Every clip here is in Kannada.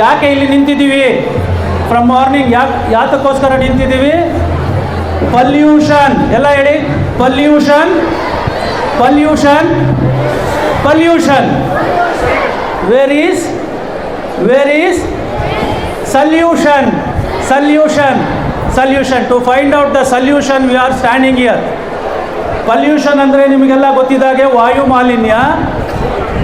ಯಾಕೆ ಇಲ್ಲಿ ನಿಂತಿದ್ದೀವಿ? ಫ್ರಮ್ ಮಾರ್ನಿಂಗ್ ಯಾಕೆ, ಯಾತಕ್ಕೋಸ್ಕರ ನಿಂತಿದ್ದೀವಿ? ಪಲ್ಯೂಷನ್ ಎಲ್ಲ ಹೇಳಿ. Pollution pollution pollution where is where is solution solution solution to find out the solution we are standing here pollution ಅಂದರೆ ನಿಮಗೆಲ್ಲ ಗೊತ್ತಿದ್ದಾಗೆ ವಾಯು ಮಾಲಿನ್ಯ.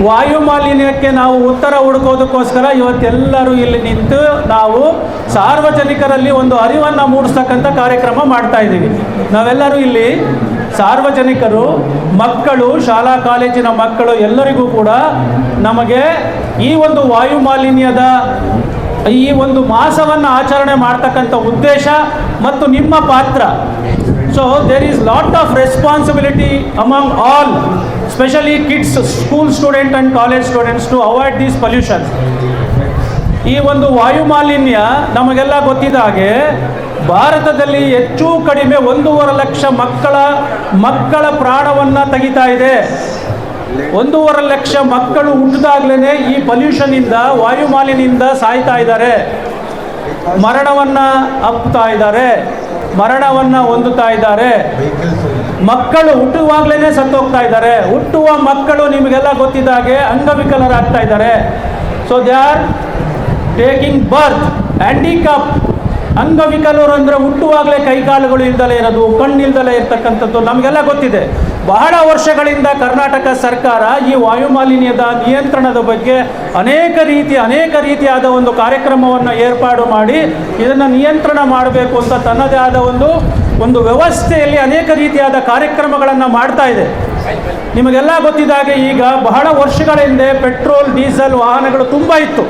ವಾಯು ಮಾಲಿನ್ಯಕ್ಕೆ ನಾವು ಉತ್ತರ ಹುಡುಕೋದಕ್ಕೋಸ್ಕರ ಇವತ್ತೆಲ್ಲರೂ ಇಲ್ಲಿ ನಿಂತು ನಾವು ಸಾರ್ವಜನಿಕರಲ್ಲಿ ಒಂದು ಅರಿವನ್ನು ಮೂಡಿಸ್ತಕ್ಕಂಥ ಕಾರ್ಯಕ್ರಮ ಮಾಡ್ತಾ ಇದ್ದೀವಿ. ನಾವೆಲ್ಲರೂ ಇಲ್ಲಿ ಸಾರ್ವಜನಿಕರು, ಮಕ್ಕಳು, ಶಾಲಾ ಕಾಲೇಜಿನ ಮಕ್ಕಳು ಎಲ್ಲರಿಗೂ ಕೂಡ ನಮಗೆ ಈ ಒಂದು ವಾಯು ಮಾಲಿನ್ಯದ ಈ ಒಂದು ಮಾಸವನ್ನು ಆಚರಣೆ ಮಾಡ್ತಕ್ಕಂಥ ಉದ್ದೇಶ ಮತ್ತು ನಿಮ್ಮ ಪಾತ್ರ so there is lot of responsibility among all, especially kids, school student and college students to avoid this pollution. ಈ ಒಂದು ವಾಯು ಮಾಲಿನ್ಯ ನಮಗೆಲ್ಲ ಗೊತ್ತಿದ್ದ ಹಾಗೆ, ಭಾರತದಲ್ಲಿ ಹೆಚ್ಚು ಕಡಿಮೆ ಒಂದೂವರೆ ಲಕ್ಷ ಮಕ್ಕಳ ಮಕ್ಕಳ ಪ್ರಾಣವನ್ನು ತೆಗಿತಾ ಇದೆ. ಒಂದೂವರೆ ಲಕ್ಷ ಮಕ್ಕಳು ಹುಟ್ಟಿದಾಗ್ಲೇ ಈ ಪೊಲ್ಯೂಷನಿಂದ ವಾಯು ಮಾಲಿನ್ಯದಿಂದ ಸಾಯ್ತಾ ಇದ್ದಾರೆ. ಮರಣವನ್ನು ಅಪ್ತಾ ಇದ್ದಾರೆ. ಮರಣವನ್ನು ಹೊಂದುತ್ತಾ ಇದ್ದಾರೆ. ಮಕ್ಕಳು ಹುಟ್ಟುವಾಗಲೇ ಸತ್ತೋಗ್ತಾ ಇದ್ದಾರೆ. ಹುಟ್ಟುವ ಮಕ್ಕಳು ನಿಮಗೆಲ್ಲ ಗೊತ್ತಿದ್ದ ಹಾಗೆ ಅಂಗವಿಕಲರಾಗ್ತಾ ಇದ್ದಾರೆ. So they are taking birth handicap ಅಂಗವಿಕಲರು ಅಂದರೆ ಹುಟ್ಟುವಾಗಲೇ ಕೈಕಾಲುಗಳು ಇಲ್ದಲೇ ಇರೋದು ಕಣ್ಣಿಲ್ದಲೇ ಇರ್ತಕ್ಕಂಥದ್ದು ನಮಗೆಲ್ಲ ಗೊತ್ತಿದೆ. ಬಹಳ ವರ್ಷಗಳಿಂದ ಕರ್ನಾಟಕ ಸರ್ಕಾರ ಈ ವಾಯುಮಾಲಿನ್ಯದ ನಿಯಂತ್ರಣದ ಬಗ್ಗೆ ಅನೇಕ ರೀತಿ, ಅನೇಕ ರೀತಿಯಾದ ಒಂದು ಕಾರ್ಯಕ್ರಮವನ್ನು ಏರ್ಪಾಡು ಮಾಡಿ ಇದನ್ನು ನಿಯಂತ್ರಣ ಮಾಡಬೇಕು ಅಂತ ತನ್ನದೇ ಆದ ಒಂದು ಒಂದು ವ್ಯವಸ್ಥೆಯಲ್ಲಿ ಅನೇಕ ರೀತಿಯಾದ ಕಾರ್ಯಕ್ರಮಗಳನ್ನು ಮಾಡ್ತಾ ಇದೆ. ನಿಮಗೆಲ್ಲ ಗೊತ್ತಿದ್ದಾಗೆ ಈಗ ಬಹಳ ವರ್ಷಗಳ ಹಿಂದೆ ಪೆಟ್ರೋಲ್, ಡೀಸೆಲ್ ವಾಹನಗಳು ತುಂಬ ಇತ್ತು.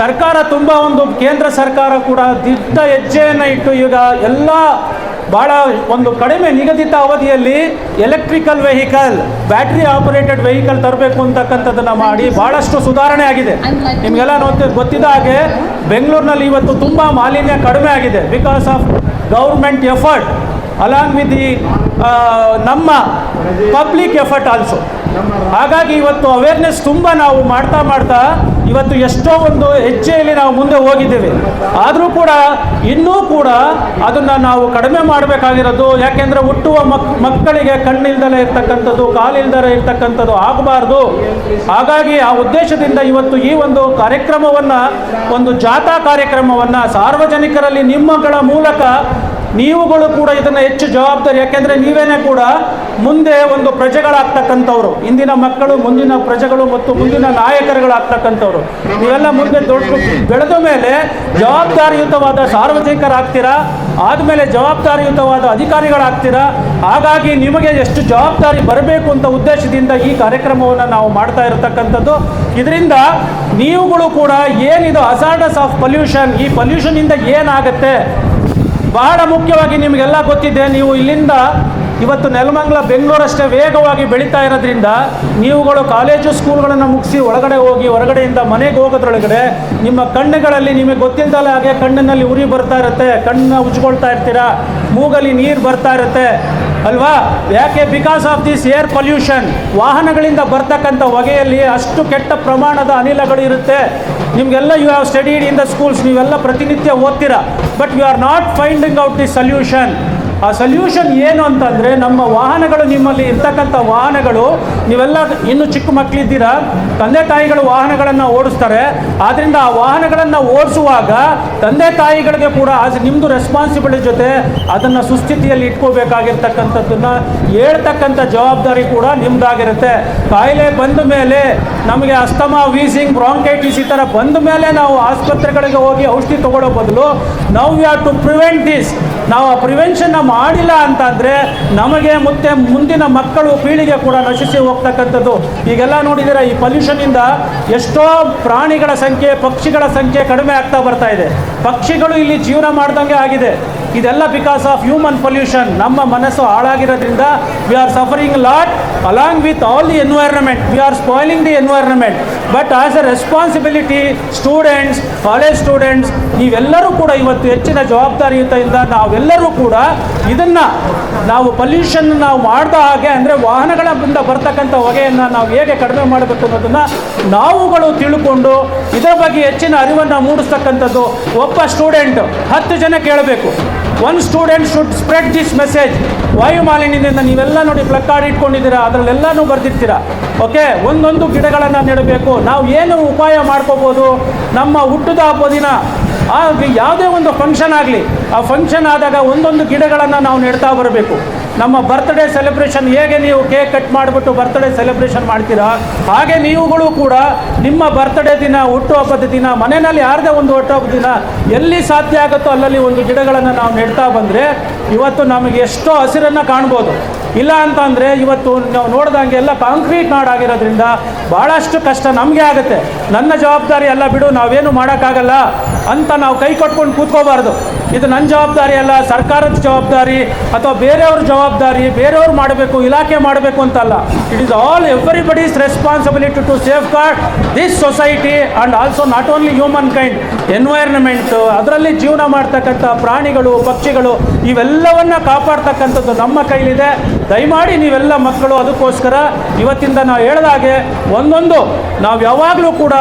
ಸರ್ಕಾರ ತುಂಬ ಒಂದು ಕೇಂದ್ರ ಸರ್ಕಾರ ಕೂಡ ದಿಟ್ಟ ಹೆಜ್ಜೆಯನ್ನು ಇಟ್ಟು ಈಗ ಎಲ್ಲ ಭಾಳ ಒಂದು ಕಡಿಮೆ ನಿಗದಿತ ಅವಧಿಯಲ್ಲಿ electrical vehicle battery operated vehicle ತರಬೇಕು ಅಂತಕ್ಕಂಥದ್ದನ್ನು ಮಾಡಿ ಭಾಳಷ್ಟು ಸುಧಾರಣೆ ಆಗಿದೆ. ನಿಮಗೆಲ್ಲ ನೋಡ್ತಿ ಗೊತ್ತಿದ್ದ ಹಾಗೆ ಬೆಂಗಳೂರಿನಲ್ಲಿ ಇವತ್ತು ತುಂಬ ಮಾಲಿನ್ಯ ಕಡಿಮೆ ಆಗಿದೆ. Because of government effort along with the ನಮ್ಮ ಪಬ್ಲಿಕ್ ಎಫರ್ಟ್ ಆಲ್ಸೋ ಹಾಗಾಗಿ ಇವತ್ತು ಅವೇರ್ನೆಸ್ ತುಂಬ ನಾವು ಮಾಡ್ತಾ ಮಾಡ್ತಾ ಇವತ್ತು ಎಷ್ಟೋ ಒಂದು ಹೆಜ್ಜೆಯಲ್ಲಿ ನಾವು ಮುಂದೆ ಹೋಗಿದ್ದೇವೆ. ಆದರೂ ಕೂಡ ಇನ್ನೂ ಕೂಡ ಅದನ್ನು ನಾವು ಕಡಿಮೆ ಮಾಡಬೇಕಾಗಿರೋದು, ಯಾಕೆಂದರೆ ಹುಟ್ಟುವ ಮಕ್, ಮಕ್ಕಳಿಗೆ ಕಣ್ಣಿಲ್ದಲೇ ಇರ್ತಕ್ಕಂಥದ್ದು, ಕಾಲಿಲ್ದಲೇ ಇರ್ತಕ್ಕಂಥದ್ದು ಆಗಬಾರ್ದು. ಹಾಗಾಗಿ ಆ ಉದ್ದೇಶದಿಂದ ಇವತ್ತು ಈ ಒಂದು ಕಾರ್ಯಕ್ರಮವನ್ನು, ಒಂದು ಜಾಥಾ ಕಾರ್ಯಕ್ರಮವನ್ನು ಸಾರ್ವಜನಿಕರಲ್ಲಿ ನಿಮ್ಮಗಳ ಮೂಲಕ ನೀವುಗಳು ಕೂಡ ಇದನ್ನು ಹೆಚ್ಚು ಜವಾಬ್ದಾರಿ, ಯಾಕೆಂದರೆ ನೀವೇನೇ ಕೂಡ ಮುಂದೆ ಒಂದು ಪ್ರಜೆಗಳಾಗ್ತಕ್ಕಂಥವ್ರು, ಇಂದಿನ ಮಕ್ಕಳು, ಮುಂದಿನ ಪ್ರಜೆಗಳು ಮತ್ತು ಮುಂದಿನ ನಾಯಕರುಗಳಾಗ್ತಕ್ಕಂಥವ್ರು, ನೀವೆಲ್ಲ ಮುಂದೆ ದೊಡ್ಡ ಬೆಳೆದ ಮೇಲೆ ಜವಾಬ್ದಾರಿಯುತವಾದ ಸಾರ್ವಜನಿಕರಾಗ್ತೀರಾ? ಆದಮೇಲೆ ಜವಾಬ್ದಾರಿಯುತವಾದ ಅಧಿಕಾರಿಗಳಾಗ್ತೀರಾ? ಹಾಗಾಗಿ ನಿಮಗೆ ಎಷ್ಟು ಜವಾಬ್ದಾರಿ ಬರಬೇಕು ಅಂತ ಉದ್ದೇಶದಿಂದ ಈ ಕಾರ್ಯಕ್ರಮವನ್ನು ನಾವು ಮಾಡ್ತಾ ಇರತಕ್ಕಂಥದ್ದು. ಇದರಿಂದ ನೀವುಗಳು ಕೂಡ ಏನಿದು ಅಸಾರ್ಡಸ್ ಆಫ್ ಪೊಲ್ಯೂಷನ್ ಈ ಪೊಲ್ಯೂಷನಿಂದ ಏನಾಗುತ್ತೆ? ಬಹಳ ಮುಖ್ಯವಾಗಿ ನಿಮಗೆಲ್ಲ ಗೊತ್ತಿದೆ, ನೀವು ಇಲ್ಲಿಂದ ಇವತ್ತು ನೆಲಮಂಗಲ ಬೆಂಗಳೂರಷ್ಟೇ ವೇಗವಾಗಿ ಬೆಳೀತಾ ಇರೋದ್ರಿಂದ ನೀವುಗಳು ಕಾಲೇಜು ಸ್ಕೂಲ್ಗಳನ್ನು ಮುಗಿಸಿ ಒಳಗಡೆ ಹೋಗಿ ಹೊರಗಡೆಯಿಂದ ಮನೆಗೆ ಹೋಗೋದ್ರೊಳಗಡೆ ನಿಮ್ಮ ಕಣ್ಣುಗಳಲ್ಲಿ ನಿಮಗೆ ಗೊತ್ತಿಲ್ಲದಲ್ಲ ಹಾಗೆ ಕಣ್ಣಿನಲ್ಲಿ ಉರಿ ಬರ್ತಾ ಇರುತ್ತೆ ಕಣ್ಣನ್ನ ಉಜ್ಕೊಳ್ತಾ ಇರ್ತೀರಾ, ಮೂಗಲ್ಲಿ ನೀರು ಬರ್ತಾ ಇರುತ್ತೆ. ಅಲ್ವಾ? ಯಾಕೆ? Because of this air pollution ವಾಹನಗಳಿಂದ ಬರ್ತಕ್ಕಂಥ ಹೊಗೆಯಲ್ಲಿ ಅಷ್ಟು ಕೆಟ್ಟ ಪ್ರಮಾಣದ ಅನಿಲಗಳು ಇರುತ್ತೆ. ನಿಮಗೆಲ್ಲ you have studied in the schools ನೀವೆಲ್ಲ ಪ್ರತಿನಿತ್ಯ ಓದ್ತೀರಾ? But you are not finding out the solution ಆ ಸೊಲ್ಯೂಷನ್ ಏನು ಅಂತಂದರೆ ನಮ್ಮ ವಾಹನಗಳು ನಿಮ್ಮಲ್ಲಿ ಇರ್ತಕ್ಕಂಥ ವಾಹನಗಳು, ನೀವೆಲ್ಲ ಇನ್ನು ಚಿಕ್ಕ ಮಕ್ಕಳಿದ್ದೀರಾ ತಂದೆ ತಾಯಿಗಳು ವಾಹನಗಳನ್ನು ಓಡಿಸ್ತಾರೆ. ಆದ್ದರಿಂದ ಆ ವಾಹನಗಳನ್ನು ಓಡಿಸುವಾಗ ತಂದೆ ತಾಯಿಗಳಿಗೆ ಕೂಡ ಅದು ನಿಮ್ಮದು ರೆಸ್ಪಾನ್ಸಿಬಿಲಿಟಿ ಜೊತೆ ಅದನ್ನು ಸುಸ್ಥಿತಿಯಲ್ಲಿ ಇಟ್ಕೋಬೇಕಾಗಿರ್ತಕ್ಕಂಥದ್ದನ್ನು ಹೇಳ್ತಕ್ಕಂಥ ಜವಾಬ್ದಾರಿ ಕೂಡ ನಿಮ್ಮದಾಗಿರುತ್ತೆ ಕಾಯಿಲೆ ಬಂದ ಮೇಲೆ ನಮಗೆ ಅಸ್ತಮಾ ವೀಸಿಂಗ್ ಬ್ರಾಂಕೈಟಿಸ್ ಈ ಥರ ಬಂದ ಮೇಲೆ ನಾವು ಆಸ್ಪತ್ರೆಗಳಿಗೆ ಹೋಗಿ ಔಷಧಿ ತಗೊಳ್ಳೋ ಬದಲು ನಾವು you have to prevent this ನಾವು ಆ ಪ್ರಿವೆನ್ಷನ್ನ ಮಾಡಿಲ್ಲ ಅಂತಂದರೆ ನಮಗೆ ಮತ್ತೆ ಮುಂದಿನ ಮಕ್ಕಳು ಪೀಳಿಗೆ ಕೂಡ ನಶಿಸಿ ಹೋಗ್ತಕ್ಕಂಥದ್ದು. ಈಗೆಲ್ಲ ನೋಡಿದಿರ ಈ ಪೊಲ್ಯೂಷನಿಂದ ಎಷ್ಟೋ ಪ್ರಾಣಿಗಳ ಸಂಖ್ಯೆ, ಪಕ್ಷಿಗಳ ಸಂಖ್ಯೆ ಕಡಿಮೆ ಆಗ್ತಾ ಬರ್ತಾ ಇದೆ. ಪಕ್ಷಿಗಳು ಇಲ್ಲಿ ಜೀವನ ಮಾಡ್ದಂಗೆ ಆಗಿದೆ. ಇದೆಲ್ಲ ಬಿಕಾಸ್ ಆಫ್ ಹ್ಯೂಮನ್ ಪೊಲ್ಯೂಷನ್ ನಮ್ಮ ಮನಸ್ಸು ಹಾಳಾಗಿರೋದ್ರಿಂದ we are suffering lot along with all the environment we are spoiling the environment but as a responsibility students college students ನೀವೆಲ್ಲರೂ ಕೂಡ ಇವತ್ತು ಹೆಚ್ಚಿನ ಜವಾಬ್ದಾರಿಯುತದಿಂದ ನಾವೆಲ್ಲರೂ ಕೂಡ ಇದನ್ನು ನಾವು ಪೊಲ್ಯೂಷನ್ ನಾವು ಮಾಡ್ದ ಹಾಗೆ ಅಂದರೆ ವಾಹನಗಳಿಂದ ಬರ್ತಕ್ಕಂಥ ಹೊಗೆಯನ್ನು ನಾವು ಹೇಗೆ ಕಡಿಮೆ ಮಾಡಬೇಕು ಅನ್ನೋದನ್ನು ನಾವುಗಳು ತಿಳ್ಕೊಂಡು ಇದರ ಬಗ್ಗೆ ಹೆಚ್ಚಿನ ಅರಿವನ್ನು ಮೂಡಿಸ್ತಕ್ಕಂಥದ್ದು ಒಬ್ಬ ಸ್ಟೂಡೆಂಟ್ ಹತ್ತು ಜನ ಕೇಳಬೇಕು. One student should spread this message ವಾಯು ಮಾಲಿನ್ಯದಿಂದ ನೀವೆಲ್ಲ ನೋಡಿ ಪ್ಲಕ್ಕಾರ್ಡ್ ಇಟ್ಕೊಂಡಿದ್ದೀರಾ? ಅದರಲ್ಲೆಲ್ಲನೂ ಬರ್ದಿರ್ತೀರಾ? ಓಕೆ ಒಂದೊಂದು ಗಿಡಗಳನ್ನು ನೆಡಬೇಕು. ನಾವು ಏನು ಉಪಾಯ ಮಾಡ್ಕೋಬೋದು? ನಮ್ಮ ಹುಟ್ಟದ ಹಬ್ಬ ದಿನ. ಆ ಯಾವುದೇ ಒಂದು ಫಂಕ್ಷನ್ ಆಗಲಿ, ಆ ಫಂಕ್ಷನ್ ಆದಾಗ ಒಂದೊಂದು ಗಿಡಗಳನ್ನು ನಾವು ನೆಡ್ತಾ ಬರಬೇಕು. ನಮ್ಮ ಬರ್ತ್ಡೇ ಸೆಲೆಬ್ರೇಷನ್ ಹೇಗೆ ನೀವು ಕೇಕ್ ಕಟ್ ಮಾಡಿಬಿಟ್ಟು ಬರ್ತ್ಡೇ ಸೆಲೆಬ್ರೇಷನ್ ಮಾಡ್ತೀರಾ? ಹಾಗೆ ನೀವುಗಳು ಕೂಡ ನಿಮ್ಮ ಬರ್ತ್ಡೇ ದಿನ ಹುಟ್ಟುಹಬ್ಬದ ದಿನ, ಮನೆಯಲ್ಲಿ ಯಾರದೇ ಒಂದು ಹುಟ್ಟುಹಬ್ಬದ ದಿನ ಎಲ್ಲಿ ಸಾಧ್ಯ ಆಗುತ್ತೋ ಅಲ್ಲಲ್ಲಿ ಒಂದು ಗಿಡಗಳನ್ನು ನಾವು ನೆಡ್ತಾ ಬಂದರೆ ಇವತ್ತು ನಮಗೆ ಎಷ್ಟೋ ಹಸಿರನ್ನು ಕಾಣ್ಬೋದು. ಇಲ್ಲ ಅಂತಂದರೆ ಇವತ್ತು ನಾವು ನೋಡ್ದಂಗೆ ಎಲ್ಲ ಕಾಂಕ್ರೀಟ್ ಮಾಡಾಗಿರೋದ್ರಿಂದ ಭಾಳಷ್ಟು ಕಷ್ಟ ನಮಗೆ ಆಗುತ್ತೆ. ನನ್ನ ಜವಾಬ್ದಾರಿ ಎಲ್ಲ ಬಿಡು, ನಾವೇನು ಮಾಡೋಕ್ಕಾಗಲ್ಲ ಅಂತ ನಾವು ಕೈ ಕೊಟ್ಕೊಂಡು ಕೂತ್ಕೋಬಾರ್ದು. ಇದು ನನ್ನ ಜವಾಬ್ದಾರಿ ಅಲ್ಲ, ಸರ್ಕಾರದ ಜವಾಬ್ದಾರಿ ಅಥವಾ ಬೇರೆಯವ್ರ ಜವಾಬ್ದಾರಿ, ಬೇರೆಯವ್ರು ಮಾಡಬೇಕು, ಇಲಾಖೆ ಮಾಡಬೇಕು ಅಂತಲ್ಲ. It is all everybody's responsibility to safeguard this society and also not only humankind environment ಅದರಲ್ಲಿ ಜೀವನ ಮಾಡ್ತಕ್ಕಂಥ ಪ್ರಾಣಿಗಳು, ಪಕ್ಷಿಗಳು, ಇವೆಲ್ಲವನ್ನ ಕಾಪಾಡ್ತಕ್ಕಂಥದ್ದು ನಮ್ಮ ಕೈಲಿದೆ. ದಯಮಾಡಿ ನೀವೆಲ್ಲ ಮಕ್ಕಳು, ಅದಕ್ಕೋಸ್ಕರ ಇವತ್ತಿಂದ ನಾವು ಹೇಳ್ದಾಗೆ ಒಂದೊಂದು, ನಾವು ಯಾವಾಗಲೂ ಕೂಡ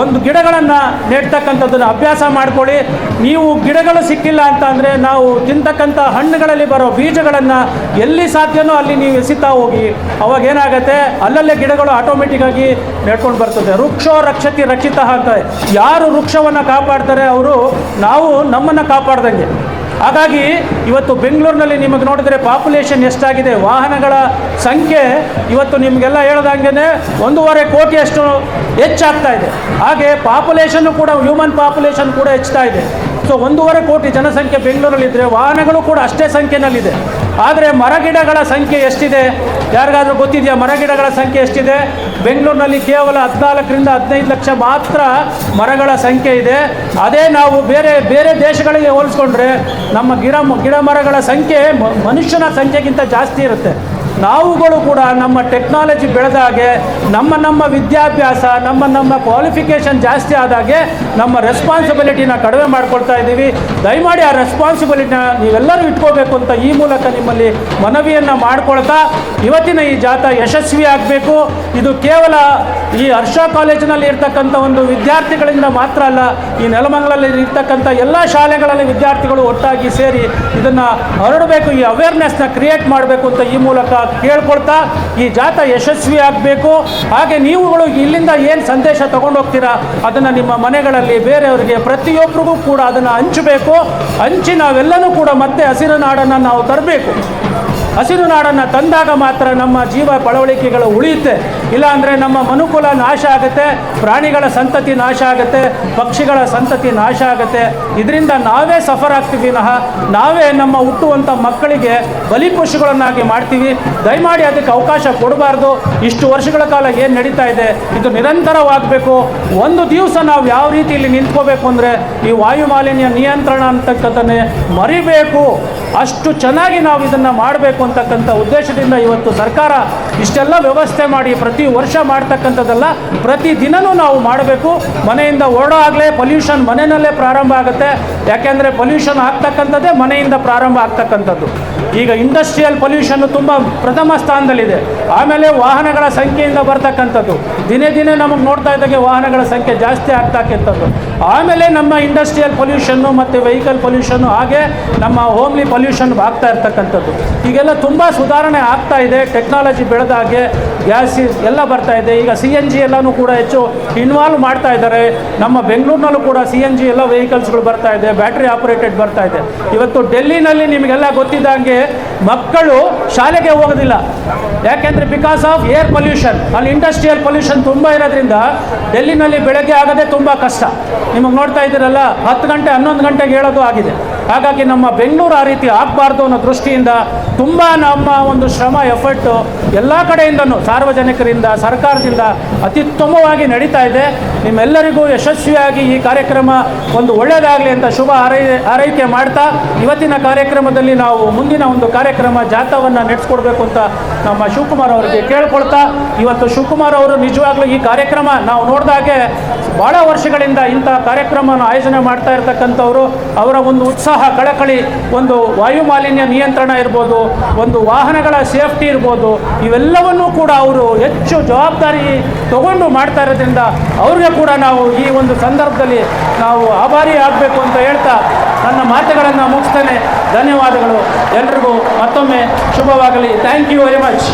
ಒಂದು ಗಿಡಗಳನ್ನು ನೆಡ್ತಕ್ಕಂಥದ್ದನ್ನು ಅಭ್ಯಾಸ ಮಾಡಿಕೊಳ್ಳಿ. ನೀವು ಗಿಡಗಳು ಸಿಕ್ಕಿಲ್ಲ ಅಂತ ಅಂದರೆ ನಾವು ತಿಂತಕ್ಕಂಥ ಹಣ್ಣುಗಳಲ್ಲಿ ಬರೋ ಬೀಜಗಳನ್ನು ಎಲ್ಲಿ ಸಾಧ್ಯನೋ ಅಲ್ಲಿ ನೀವು ಎಸಿತಾ ಹೋಗಿ. ಅವಾಗ ಏನಾಗುತ್ತೆ? ಅಲ್ಲಲ್ಲೇ ಗಿಡಗಳು ಆಟೋಮೆಟಿಕ್ಕಾಗಿ ನೆಡ್ಕೊಂಡು ಬರ್ತದೆ. ವೃಕ್ಷೋ ರಕ್ಷತಿ ರಕ್ಷಿತ ಅಂತ ಯಾರು ವೃಕ್ಷವನ್ನು ಕಾಪಾಡ್ತಾರೆ? ಅವರು ನಾವು ನಮ್ಮನ್ನು ಕಾಪಾಡ್ದಂಗೆ. ಹಾಗಾಗಿ ಇವತ್ತು ಬೆಂಗಳೂರಿನಲ್ಲಿ ನಿಮಗೆ ನೋಡಿದ್ರೆ ಪಾಪ್ಯುಲೇಷನ್ ಎಷ್ಟಾಗಿದೆ, ವಾಹನಗಳ ಸಂಖ್ಯೆ ಇವತ್ತು ನಿಮಗೆಲ್ಲ ಹೇಳ್ದಂಗೆ ಒಂದೂವರೆ ಕೋಟಿಯಷ್ಟು ಹೆಚ್ಚಾಗ್ತಾ ಇದೆ. ಹಾಗೆ ಪಾಪ್ಯುಲೇಷನ್ನು ಕೂಡ ಹ್ಯೂಮನ್ ಪಾಪ್ಯುಲೇಷನ್ ಕೂಡ ಹೆಚ್ಚುತ್ತಾ ಇದೆ. ಸೊ ಒಂದೂವರೆ ಕೋಟಿ ಜನಸಂಖ್ಯೆ ಬೆಂಗಳೂರಲ್ಲಿದ್ದರೆ ವಾಹನಗಳು ಕೂಡ ಅಷ್ಟೇ ಸಂಖ್ಯೆನಲ್ಲಿದೆ. ಆದರೆ ಮರಗಿಡಗಳ ಸಂಖ್ಯೆ ಎಷ್ಟಿದೆ? ಯಾರಿಗಾದರೂ ಗೊತ್ತಿದೆಯಾ? ಮರಗಿಡಗಳ ಸಂಖ್ಯೆ ಎಷ್ಟಿದೆ? ಬೆಂಗಳೂರಿನಲ್ಲಿ ಕೇವಲ ಹದಿನಾಲ್ಕರಿಂದ ಹದಿನೈದು ಲಕ್ಷ ಮಾತ್ರ ಮರಗಳ ಸಂಖ್ಯೆ ಇದೆ. ಅದೇ ನಾವು ಬೇರೆ ಬೇರೆ ದೇಶಗಳಿಗೆ ಹೋಲಿಸ್ಕೊಂಡ್ರೆ ನಮ್ಮ ಗಿಡ ಗಿಡ ಮರಗಳ ಸಂಖ್ಯೆ ಮನುಷ್ಯನ ಸಂಖ್ಯೆಗಿಂತ ಜಾಸ್ತಿ ಇರುತ್ತೆ. ನಾವುಗಳು ಕೂಡ ನಮ್ಮ ಟೆಕ್ನಾಲಜಿ ಬೆಳೆದಾಗೆ ನಮ್ಮ ನಮ್ಮ ವಿದ್ಯಾಭ್ಯಾಸ, ನಮ್ಮ ನಮ್ಮ ಕ್ವಾಲಿಫಿಕೇಷನ್ ಜಾಸ್ತಿ ಆದಾಗೆ ನಮ್ಮ ರೆಸ್ಪಾನ್ಸಿಬಿಲಿಟಿನ ಕಡಿಮೆ ಮಾಡ್ಕೊಳ್ತಾ ಇದ್ದೀವಿ. ದಯಮಾಡಿ ಆ ರೆಸ್ಪಾನ್ಸಿಬಿಲಿಟಿನ ನೀವೆಲ್ಲರೂ ಇಟ್ಕೋಬೇಕು ಅಂತ ಈ ಮೂಲಕ ನಿಮ್ಮಲ್ಲಿ ಮನವಿಯನ್ನು ಮಾಡ್ಕೊಳ್ತಾ, ಇವತ್ತಿನ ಈ ಜಾಥಾ ಯಶಸ್ವಿ ಆಗಬೇಕು. ಇದು ಕೇವಲ ಈ ಹರ್ಷ ಕಾಲೇಜಿನಲ್ಲಿ ಇರ್ತಕ್ಕಂಥ ಒಂದು ವಿದ್ಯಾರ್ಥಿಗಳಿಂದ ಮಾತ್ರ ಅಲ್ಲ, ಈ ನೆಲಮಂಗಲಲ್ಲಿ ಇರ್ತಕ್ಕಂಥ ಎಲ್ಲ ಶಾಲೆಗಳಲ್ಲಿ ವಿದ್ಯಾರ್ಥಿಗಳು ಒಟ್ಟಾಗಿ ಸೇರಿ ಇದನ್ನು ಹರಡಬೇಕು, ಈ ಅವೇರ್ನೆಸ್ನ ಕ್ರಿಯೇಟ್ ಮಾಡಬೇಕು ಅಂತ ಈ ಮೂಲಕ ಕೇಳ್ಕೊಳ್ತಾ ಈ ಜಾಥಾ ಯಶಸ್ವಿ ಆಗಬೇಕು. ಹಾಗೆ ನೀವುಗಳು ಇಲ್ಲಿಂದ ಏನು ಸಂದೇಶ ತಗೊಂಡು ಹೋಗ್ತೀರಾ ಅದನ್ನು ನಿಮ್ಮ ಮನೆಗಳಲ್ಲಿ ಬೇರೆಯವರಿಗೆ ಪ್ರತಿಯೊಬ್ಬರಿಗೂ ಕೂಡ ಅದನ್ನು ಹಂಚಬೇಕು. ಹಂಚಿ ನಾವೆಲ್ಲನೂ ಕೂಡ ಮತ್ತೆ ಹಸಿರು ನಾಡನ್ನು ನಾವು ತರಬೇಕು. ಹಸಿರು ನಾಡನ್ನು ತಂದಾಗ ಮಾತ್ರ ನಮ್ಮ ಜೀವ ಪಳವಳಿಕೆಗಳು ಉಳಿಯುತ್ತೆ. ಇಲ್ಲಾಂದರೆ ನಮ್ಮ ಮನುಕುಲ ನಾಶ ಆಗುತ್ತೆ, ಪ್ರಾಣಿಗಳ ಸಂತತಿ ನಾಶ ಆಗುತ್ತೆ, ಪಕ್ಷಿಗಳ ಸಂತತಿ ನಾಶ ಆಗುತ್ತೆ. ಇದರಿಂದ ನಾವೇ ಸಫರ್ ಆಗ್ತೀವಿ ವಿನಃ, ನಾವೇ ನಮ್ಮ ಹುಟ್ಟುವಂಥ ಮಕ್ಕಳಿಗೆ ಬಲಿಪಶುಗಳನ್ನಾಗಿ ಮಾಡ್ತೀವಿ. ದಯಮಾಡಿ ಅದಕ್ಕೆ ಅವಕಾಶ ಕೊಡಬಾರ್ದು. ಇಷ್ಟು ವರ್ಷಗಳ ಕಾಲ ಏನು ನಡೀತಾ ಇದೆ, ಇದು ನಿರಂತರವಾಗಬೇಕು. ಒಂದು ದಿವಸ ನಾವು ಯಾವ ರೀತಿ ಇಲ್ಲಿ ನಿಂತ್ಕೋಬೇಕು ಅಂದರೆ ಈ ವಾಯುಮಾಲಿನ್ಯ ನಿಯಂತ್ರಣ ಅಂತಕ್ಕಂಥನ್ನೇ ಮರಿಬೇಕು. ಅಷ್ಟು ಚೆನ್ನಾಗಿ ನಾವು ಇದನ್ನು ಮಾಡಬೇಕು ಅಂತಕ್ಕಂಥ ಉದ್ದೇಶದಿಂದ ಇವತ್ತು ಸರ್ಕಾರ ಇಷ್ಟೆಲ್ಲ ವ್ಯವಸ್ಥೆ ಮಾಡಿ, ಪ್ರತಿ ವರ್ಷ ಮಾಡ್ತಕ್ಕಂಥದ್ದಲ್ಲ ಪ್ರತಿ ದಿನನೂ ನಾವು ಮಾಡಬೇಕು. ಮನೆಯಿಂದ ಓಡೋ ಆಗಲೇ ಪೊಲ್ಯೂಷನ್ ಮನೆಯಲ್ಲೇ ಪ್ರಾರಂಭ ಆಗುತ್ತೆ. ಯಾಕೆಂದರೆ ಪೊಲ್ಯೂಷನ್ ಆಗ್ತಕ್ಕಂಥದ್ದೇ ಮನೆಯಿಂದ ಪ್ರಾರಂಭ ಆಗ್ತಕ್ಕಂಥದ್ದು. ಈಗ ಇಂಡಸ್ಟ್ರಿಯಲ್ ಪೊಲ್ಯೂಷನ್ ತುಂಬ ಪ್ರಥಮ ಸ್ಥಾನದಲ್ಲಿದೆ. ಆಮೇಲೆ ವಾಹನಗಳ ಸಂಖ್ಯೆಯಿಂದ ಬರ್ತಕ್ಕಂಥದ್ದು. ದಿನೇ ದಿನೇ ನಮಗೆ ನೋಡ್ತಾ ಇದ್ದಾಗೆ ವಾಹನಗಳ ಸಂಖ್ಯೆ ಜಾಸ್ತಿ ಆಗ್ತಕ್ಕಂಥದ್ದು. ಆಮೇಲೆ ನಮ್ಮ ಇಂಡಸ್ಟ್ರಿಯಲ್ ಪೊಲ್ಯೂಷನ್ನು ಮತ್ತು ವೆಹಿಕಲ್ ಪೊಲ್ಯೂಷನ್ನು ಹಾಗೆ ನಮ್ಮ ಹೋಮ್ಲಿ ಪೊಲ್ಯೂಷನ್ ಆಗ್ತಾ ಇರ್ತಕ್ಕಂಥದ್ದು. ಈಗೆಲ್ಲ ತುಂಬ ಸುಧಾರಣೆ ಆಗ್ತಾ ಇದೆ. ಟೆಕ್ನಾಲಜಿ ಬೆಳೆದಾಗೆ ಗ್ಯಾಸ್ ಎಲ್ಲ ಬರ್ತಾ ಇದೆ. ಈಗ ಸಿ ಎನ್ ಜಿ ಎಲ್ಲನೂ ಕೂಡ ಹೆಚ್ಚು ಇನ್ವಾಲ್ವ್ ಮಾಡ್ತಾ ಇದ್ದಾರೆ. ನಮ್ಮ ಬೆಂಗಳೂರಿನಲ್ಲೂ ಕೂಡ ಸಿ ಎನ್ ಜಿ ಎಲ್ಲ ವೆಹಿಕಲ್ಸ್ಗಳು ಬರ್ತಾ ಇದೆ. ಬ್ಯಾಟ್ರಿ ಆಪರೇಟೆಡ್ ಬರ್ತಾ ಇದೆ. ಇವತ್ತು ಡೆಲ್ಲಿನಲ್ಲಿ ನಿಮಗೆಲ್ಲ ಗೊತ್ತಿದ್ದಂಗೆ ಮಕ್ಕಳು ಶಾಲೆಗೆ ಹೋಗೋದಿಲ್ಲ. ಯಾಕೆಂದರೆ ಬಿಕಾಸ್ ಆಫ್ ಏರ್ ಪೊಲ್ಯೂಷನ್ ಅಲ್ಲಿ ಇಂಡಸ್ಟ್ರಿಯಲ್ ಪೊಲ್ಯೂಷನ್ ತುಂಬ ಇರೋದ್ರಿಂದ ಡೆಲ್ಲಿನಲ್ಲಿ ಬೆಳಗ್ಗೆ ಆಗೋದೇ ತುಂಬ ಕಷ್ಟ. ನಿಮಗೆ ನೋಡ್ತಾ ಇದ್ದೀರಲ್ಲ, ಹತ್ತು ಗಂಟೆ ಹನ್ನೊಂದು ಗಂಟೆಗೆ ಹೇಳೋದು ಆಗಿದೆ. ಹಾಗಾಗಿ ನಮ್ಮ ಬೆಂಗಳೂರು ಆ ರೀತಿ ಆಗಬಾರ್ದು ಅನ್ನೋ ದೃಷ್ಟಿಯಿಂದ ತುಂಬ ನಮ್ಮ ಒಂದು ಶ್ರಮ ಎಫರ್ಟು ಎಲ್ಲ ಕಡೆಯಿಂದನು ಸಾರ್ವಜನಿಕರಿಂದ, ಸರ್ಕಾರದಿಂದ ಅತ್ಯುತ್ತಮವಾಗಿ ನಡೀತಾ ಇದೆ. ನಿಮ್ಮೆಲ್ಲರಿಗೂ ಯಶಸ್ವಿಯಾಗಿ ಈ ಕಾರ್ಯಕ್ರಮ ಒಂದು ಒಳ್ಳೆಯದಾಗಲಿ ಅಂತ ಶುಭ ಹಾರೈ, ಹಾರೈಕೆ ಮಾಡ್ತಾ, ಇವತ್ತಿನ ಕಾರ್ಯಕ್ರಮದಲ್ಲಿ ನಾವು ಮುಂದಿನ ಒಂದು ಕಾರ್ಯಕ್ರಮ ಜಾಥವನ್ನು ನಡೆಸ್ಕೊಡ್ಬೇಕು ಅಂತ ನಮ್ಮ ಶಿವಕುಮಾರ್ ಅವರಿಗೆ ಕೇಳ್ಕೊಳ್ತಾ, ಇವತ್ತು ಶಿವಕುಮಾರ್ ಅವರು ನಿಜವಾಗ್ಲೂ ಈ ಕಾರ್ಯಕ್ರಮ ನಾವು ನೋಡಿದಾಗೆ ಭಾಳ ವರ್ಷಗಳಿಂದ ಇಂಥ ಕಾರ್ಯಕ್ರಮವನ್ನು ಆಯೋಜನೆ ಮಾಡ್ತಾ ಇರ್ತಕ್ಕಂಥವರು, ಅವರ ಒಂದು ಉತ್ಸಾಹ, ಕಳಕಳಿ, ಒಂದು ವಾಯುಮಾಲಿನ್ಯ ನಿಯಂತ್ರಣ ಇರ್ಬೋದು ಒಂದು ವಾಹನಗಳ ಸೇಫ್ಟಿ ಇರ್ಬೋದು, ಇವೆಲ್ಲವನ್ನೂ ಕೂಡ ಅವರು ಹೆಚ್ಚು ಜವಾಬ್ದಾರಿ ತಗೊಂಡು ಮಾಡ್ತಾ ಇರೋದ್ರಿಂದ ಅವ್ರಿಗೆ ಕೂಡ ನಾವು ಈ ಒಂದು ಸಂದರ್ಭದಲ್ಲಿ ನಾವು ಆಭಾರಿ ಆಗಬೇಕು ಅಂತ ಹೇಳ್ತಾ ನನ್ನ ಮಾತುಗಳನ್ನು ಮುಗಿಸ್ತೇನೆ. ಧನ್ಯವಾದಗಳು. ಎಲ್ರಿಗೂ ಮತ್ತೊಮ್ಮೆ ಶುಭವಾಗಲಿ. Thank you very much